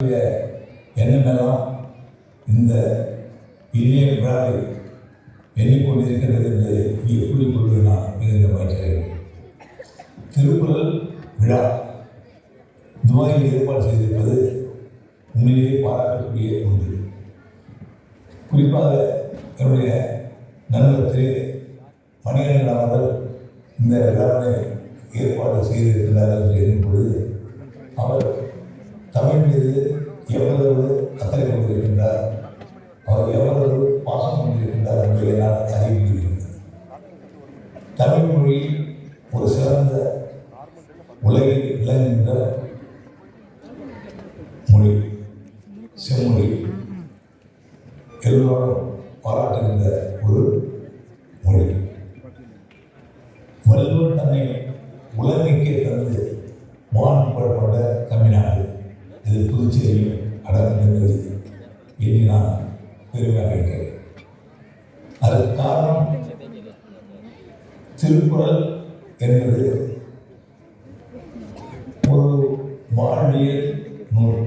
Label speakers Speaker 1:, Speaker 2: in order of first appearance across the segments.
Speaker 1: எண்ணமெல்லாம் இந்த இனிய விழாவை எண்ணிக்கொண்டிருக்கிறது என்று எப்படி கொள்வது நான் மிகுந்த மகிழ்ச்சியடைகிறேன் திருக்குறள் விழா. துபாயில் ஏற்பாடு செய்திருப்பது உண்மையிலேயே பாராட்டக்கூடிய ஒன்று. குறிப்பாக என்னுடைய நண்பர் திரு மணிகண்டன் அவர்கள் இந்த விழாவை ஏற்பாடு செய்திருக்கிறார்கள் என்று எண்ணும் பொழுது அவர் தமிழ் மீது எவ்வளவு அக்கறை கொண்டிருக்கின்றார் அவர் எவ்வளவு பாசம் கொண்டிருக்கின்றார் என்பதை நான் அறிவிக்கிறேன் தமிழ் மொழி ஒரு சிறந்த உலகில் விளங்குகின்ற மொழி செம்மொழி. எல்லோரும் பாராட்டுகின்ற ஒரு மொழி. வள்ளுவர் தன்னை உலகிற்கே தந்து வான் புறப்பட்ட திருக்குறள் என்பது ஒரு வாழ்வியல் நூல்.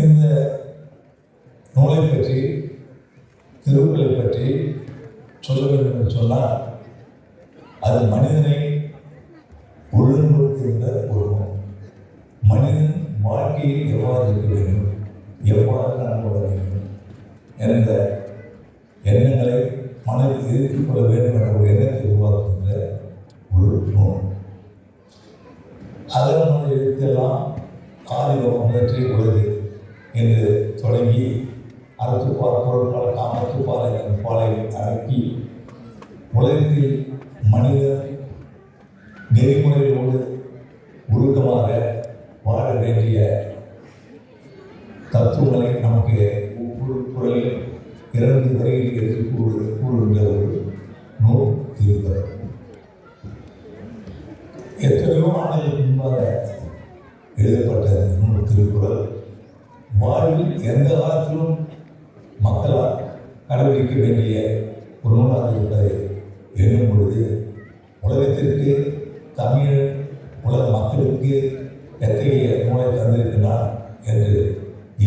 Speaker 1: இந்த நூலை பற்றி திருக்குறளை பற்றி சொல்ல வேண்டும் என்று சொன்னால் அது மனிதனை ஒழுங்குபடுத்துகின்ற ஒரு நூல். மனிதன் வாழ்க்கையில் எவ்வாறு இருக்க வேண்டும்? எவ்வாறு நடந்து கொள்ள வேண்டும்? என்ற மனதில் கொள்ள வேண்டும் என்ற ஒரு எண்ணத்தை உருவாக்குகின்ற ஒரு நூல் அதனுடைய எழுத்தெல்லாம் ஆதிபம் முதற்றி உள்ளது என்று தொடங்கி அறத்துப்பால் பொருட்பால் காமத்துப்பால் என்ற பாலை அடக்கி உலகத்தில் மனிதர் நெறிமுறைகளோடு ஒழுக்கமாக வாழ வேண்டிய தத்துவங்களை நமக்கு ஒவ்வொரு குரலில் இரண்டு வரையில் எடுத்து கூறுகிறது கூறுகின்ற ஒரு நூல் திருக்குறள் எத்தனையோ ஆண்டுகளுக்கு முன்பாக எழுதப்பட்ட நூல் திருக்குறள் வாழ்வில் எந்த காலத்திலும் மக்களால் கடைபிடிக்க வேண்டிய ஒரு நூலாக இருப்பதை எண்ணும் பொழுது உலகத்திற்கு தமிழ் உலக மக்களுக்கு எத்தகைய நூலை தந்திருக்கிறார் என்று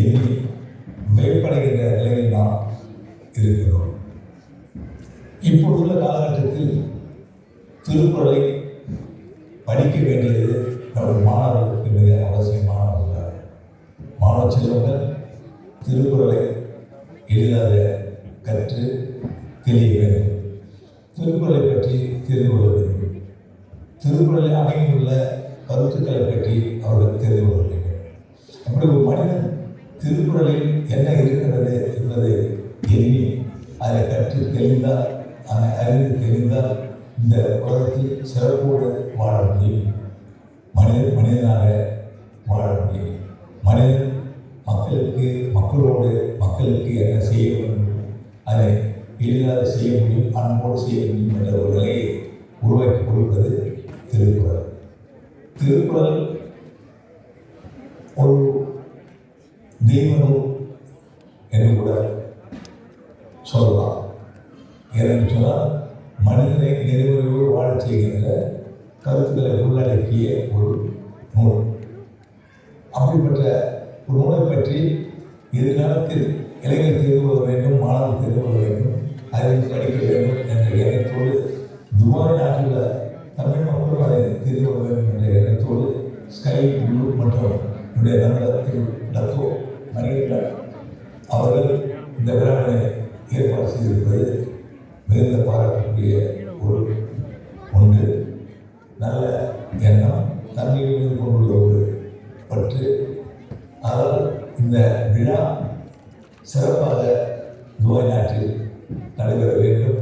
Speaker 1: எண்ணி இப்பொழுதுள்ள காலகட்டத்தில் திருக்குறளை படிக்க வேண்டியது நமது மாணவர்களுக்கு மிக அவசியமான ஒன்றாக. மாணவ செல்வங்கள் திருக்குறளை எளிதாக கற்று தெளிய வேண்டும். திருக்குறளை பற்றி தெரிந்து கொள்ள வேண்டும். திருக்குறளை அடங்கியுள்ள கருத்துக்களை பற்றி அவர்கள் தெரிந்து கொள்ள வேண்டும். அப்படி ஒரு மனிதன் திருக்குறளில் என்ன இருக்கிறது என்பதை எண்ணி அதை கற்று தெளிந்தால் அதை அறிந்து தெரிந்தால் இந்த உலகத்தில் சிறப்போடு வாழ முடியும் மனிதன் மனிதனாக வாழ முடியும் மனிதன் மக்களுக்கு மக்களோடு மக்களுக்கு என்ன செய்ய வேண்டும்? அதை எளிதாக செய்ய முடியும் அன்போடு செய்ய முடியும் என்ற ஒரு நிலையை உருவாக்கி கொடுப்பது திருக்குறள். திருக்குறள் ஒரு தெய்வ நூல் என்று கூட சொல்லலாம். செய்கிற கருத்துக்களை உள்ளடக்கிய ஒரு நூல். அப்படிப்பட்ட ஒரு நூலை பற்றி எதிர்காலத்தில் இளைஞர் தெரிந்து கொள்ள வேண்டும் மாணவர் தெரிந்து கொள்ள வேண்டும் அறிந்து படிக்க வேண்டும் என்ற எண்ணத்தோடு துபாய் நாட்டில் தமிழ் மக்கள் அதை தெரிந்து கொள்ள வேண்டும் என்ற எண்ணத்தோடு ஸ்கை ப்ளூ மற்றும் என்னுடைய தமிழகத்தில் டத்தோ லத்தோ மணிகண்டன் அவர்கள் இந்த விழாவை ஏற்பாடு செய்திருப்பது மிகுந்த பாராட்டக்கூடிய ஒரு நல்ல எண்ணம் நன்மையிலிருந்து மீது கொண்டுள்ள ஒரு பற்று. ஆனால் இந்த விழா சிறப்பாக துபாய் நாட்டில் நடைபெற வேண்டும்.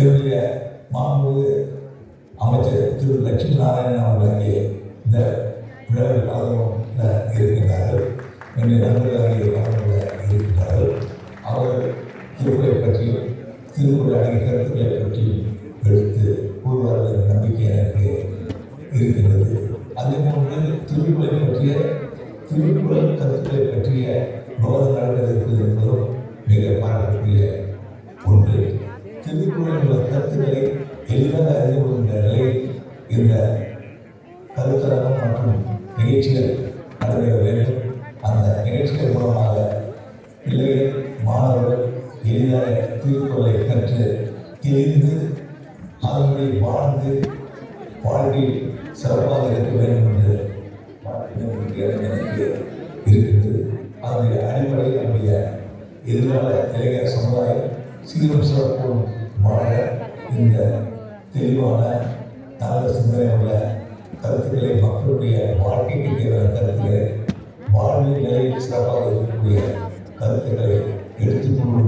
Speaker 1: என்னுடைய மாண்பு அமைச்சர் திரு லட்சுமி நாராயணன் அவர்கள் அங்கே இருக்கிறது. அதே போன்று திருக்குறளை பற்றிய திருக்குறள் கருத்துக்களை பற்றிய விவாதம் இருக்கிறது என்பதும் மிக பாராட்டக்கூடிய ஒன்று. திருக்குறள் கருத்துக்களை எளிதாக அறிந்து கொள்கின்ற நிலையில் இந்த கருத்தரங்கம் மற்றும் நிகழ்ச்சிகள் நடைபெற வேண்டும். அந்த நிகழ்ச்சிகள் மூலமாக பிள்ளைகள் மாணவர்கள் எளிதாக திருக்குறளை கற்று தெரிந்து அதனுடைய வாழ்ந்து வாழ்க்கையில் சிறப்பாக இருக்க வேண்டும் என்று எனக்கு இருக்கிறது அதனுடைய அடிப்படையில் நம்முடைய எதிர்கால இளைஞர் சமுதாயம் சீரும் சிறப்பும் வாழ இந்த தெளிவான நல்ல சிந்தனை உள்ள கருத்துக்களை மக்களுடைய வாழ்க்கைக்கு தேவையான கருத்துக்களை வாழ்வின் நிலையில் சிறப்பாக இருக்கக்கூடிய கருத்துக்களை எடுத்துக்கொண்டு